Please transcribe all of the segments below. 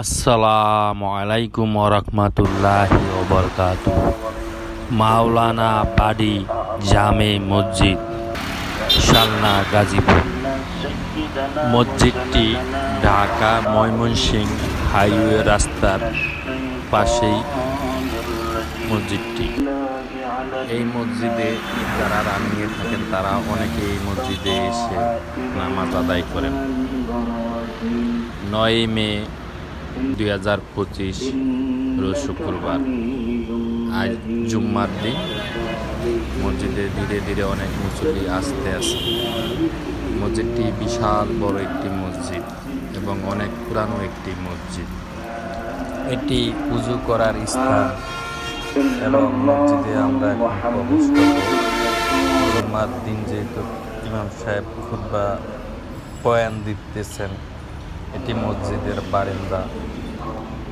আসসালামু আলাইকুম রহমতুল্লাহি ওবরকাত মাওলানা বাড়ি জামে মসজিদ, শালনা গাজীপুর। মসজিদটি ঢাকা ময়মনসিংহ হাইওয়ে রাস্তার পাশেই মসজিদটি। এই মসজিদে যারা রানিয়ে থাকেন, তারা অনেকে এই মসজিদে এসে নামাজ আদায় করেন। নয় মে দুই হাজার পঁচিশ রোজ শুক্রবার। আজ জুম্মার দিন। মসজিদে ধীরে ধীরে অনেক মুসল্লি আসতে আসে মসজিদটি বিশাল বড় একটি মসজিদ এবং অনেক পুরানো একটি মসজিদ। এটি পুজো করার স্থান এবং মসজিদে আমরা জুম্মার দিন যেহেতু ইমাম সাহেব খুদ্া বয়ান দিতেছেন এটি মসজিদের বারেন্দা,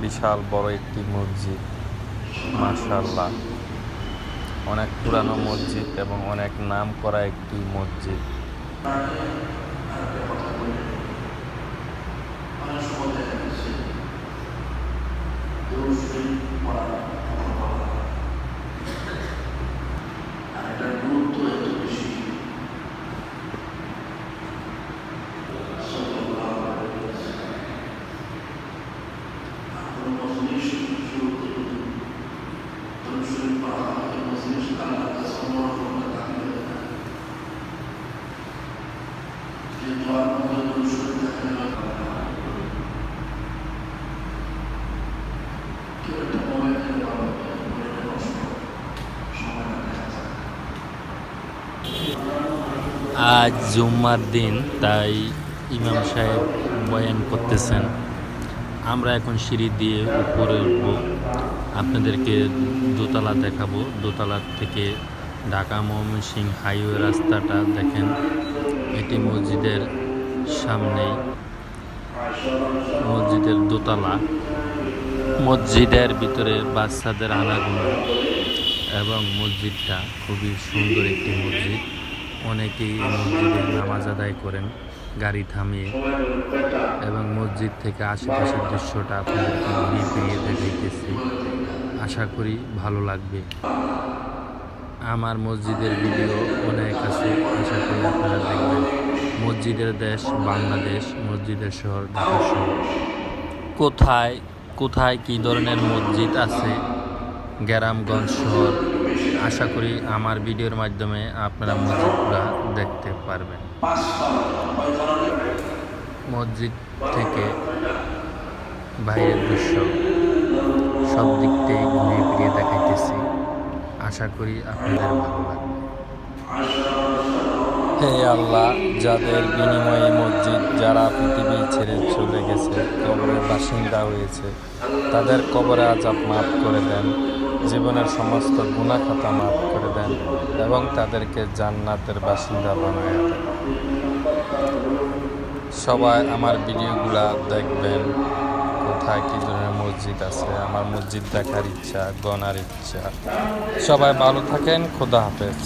বিশাল বড় একটি মসজিদ মাশাল্লাহ অনেক পুরানো মসজিদ এবং অনেক নাম করা একটি মসজিদ। আজ জুম্মার দিন, তাই ইমাম সাহেব বয়ান করতেছেন। আমরা এখন সিঁড়ি দিয়ে উপরে উঠবো। আপনাদেরকে দোতলা দেখাবো। দোতলা থেকে ঢাকা ময়মনসিংহ হাইওয়ে রাস্তাটা দেখেন। এটি মসজিদের সামনেই। মসজিদের দোতলা। মসজিদের ভিতরে বাচ্চাদের আনাগোনা এবং মসজিদটা খুবই সুন্দর একটি মসজিদ। অনেকেই মসজিদে নামাজ আদায় করেন, গাড়ি থামিয়ে এবং মসজিদ থেকে আশেপাশের দৃশ্যটা আপনাদেরকে ঘুরিয়ে ফিরিয়ে আশা করি ভালো লাগবে। আমার মসজিদের ভিডিও অনেক আছে, আশা করি আপনারা দেখবেন। মসজিদের দেশ বাংলাদেশ, মসজিদের শহর ঢাকা শহর। কোথায় কোথায় কী ধরনের মসজিদ আছে? গ্রামগঞ্জ শহর আশা করি আমার ভিডিওর মাধ্যমে আপনারা মসজিদগুলো দেখতে পারবেন। মসজিদ থেকে বাইরের দৃশ্য সব দিক থেকে ঘুরিয়ে ফিরিয়ে দেখাইতেছি। আশা করি আপনাদের ভালো লাগবে। হে আল্লাহ, যাদের বিনিময়ে মসজিদ যারা পৃথিবী ছেড়ে চলে গেছে, কবরের বাসিন্দা হয়েছে, তাদের কবরে আজাব মাফ করে দেন। জীবনের সমস্ত গুণাখাতা মাফ করে দেন এবং তাদেরকে জান্নাতের বাসিন্দা বানায় দেন। সবাই আমার ভিডিওগুলা দেখবেন, কোথায় কী ধরনের মসজিদ আছে, আমার মসজিদ দেখার ইচ্ছা, গনার ইচ্ছা। সবাই ভালো থাকেন, খোদা হাফেজ।